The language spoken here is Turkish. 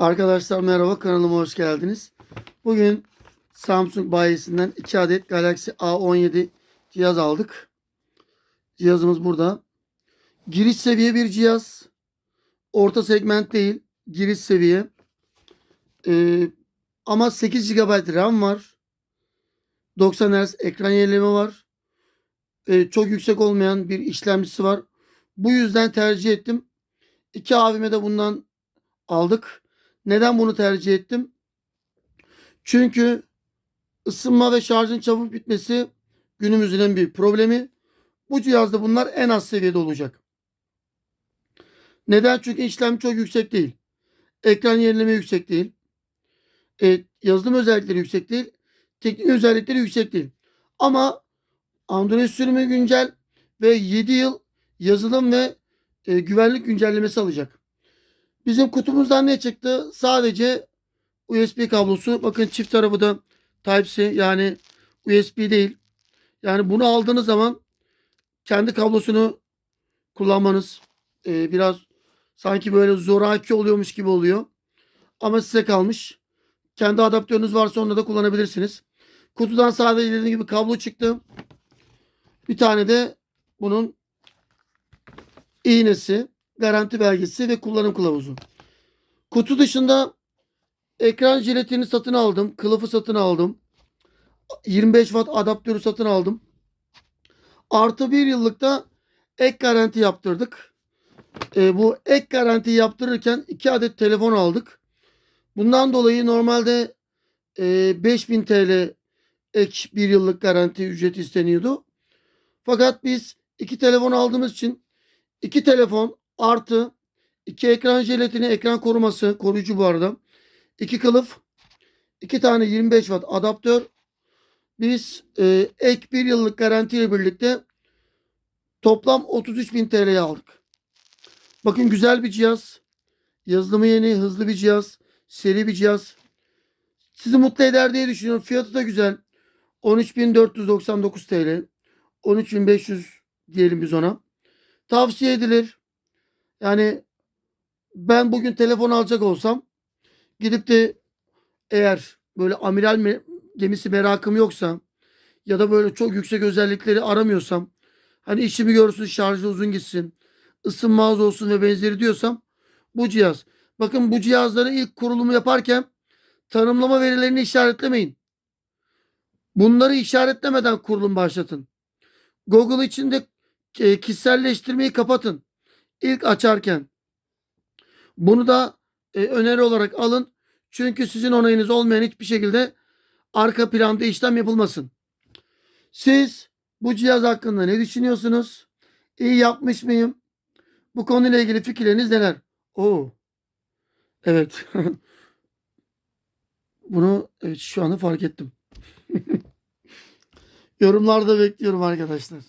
Arkadaşlar merhaba kanalıma hoş geldiniz. Bugün Samsung bayisinden 2 adet Galaxy A17 cihaz aldık. Cihazımız burada. Giriş seviye bir cihaz. Orta segment değil. Giriş seviye. Ee, ama 8 GB RAM var. 90 Hz ekran yenileme var. Ee, çok yüksek olmayan bir işlemcisi var. Bu yüzden tercih ettim. İki abime de bundan aldık. Neden bunu tercih ettim? Çünkü ısınma ve şarjın çabuk bitmesi günümüzün en büyük problemi. Bu cihazda bunlar en az seviyede olacak. Neden? Çünkü işlem çok yüksek değil. Ekran yenileme yüksek değil. E, yazılım özellikleri yüksek değil. Teknik özellikleri yüksek değil. Ama Android sürümü güncel ve 7 yıl yazılım ve e, güvenlik güncellemesi alacak. Bizim kutumuzdan ne çıktı? Sadece USB kablosu. Bakın çift tarafı da Type-C yani USB değil. Yani bunu aldığınız zaman kendi kablosunu kullanmanız e, biraz sanki böyle zoraki oluyormuş gibi oluyor. Ama size kalmış. Kendi adaptörünüz varsa onu da kullanabilirsiniz. Kutudan sadece dediğim gibi kablo çıktı. Bir tane de bunun iğnesi, garanti belgesi ve kullanım kılavuzu. Kutu dışında ekran jiletini satın aldım. Kılıfı satın aldım. 25 watt adaptörü satın aldım. Artı bir yıllıkta ek garanti yaptırdık. E, bu ek garanti yaptırırken 2 adet telefon aldık. Bundan dolayı normalde e, 5000 TL ek bir yıllık garanti ücreti isteniyordu. Fakat biz iki telefon aldığımız için iki telefon artı iki ekran jelatini ekran koruması koruyucu bu arada. iki kılıf iki tane 25 watt adaptör biz e, ek bir yıllık garantiyle birlikte toplam 33.000 TL'ye aldık. Bakın güzel bir cihaz. Yazılımı yeni, hızlı bir cihaz. Seri bir cihaz. Sizi mutlu eder diye düşünüyorum. Fiyatı da güzel. 13.499 TL. 13.500 diyelim biz ona. Tavsiye edilir. Yani ben bugün telefon alacak olsam gidip de eğer böyle amiral me- gemisi merakım yoksa ya da böyle çok yüksek özellikleri aramıyorsam hani işimi görsün şarjı uzun gitsin ısınma az olsun ve benzeri diyorsam bu cihaz. Bakın bu cihazları ilk kurulumu yaparken tanımlama verilerini işaretlemeyin. Bunları işaretlemeden kurulum başlatın. Google içinde e, kişiselleştirmeyi kapatın. İlk açarken. Bunu da e, öneri olarak alın. Çünkü sizin onayınız olmayan hiçbir şekilde arka planda işlem yapılmasın. Siz bu cihaz hakkında ne düşünüyorsunuz? İyi yapmış mıyım? Bu konuyla ilgili fikirleriniz neler? Oo. Evet. Bunu evet, şu anda fark ettim. Yorumlarda bekliyorum arkadaşlar.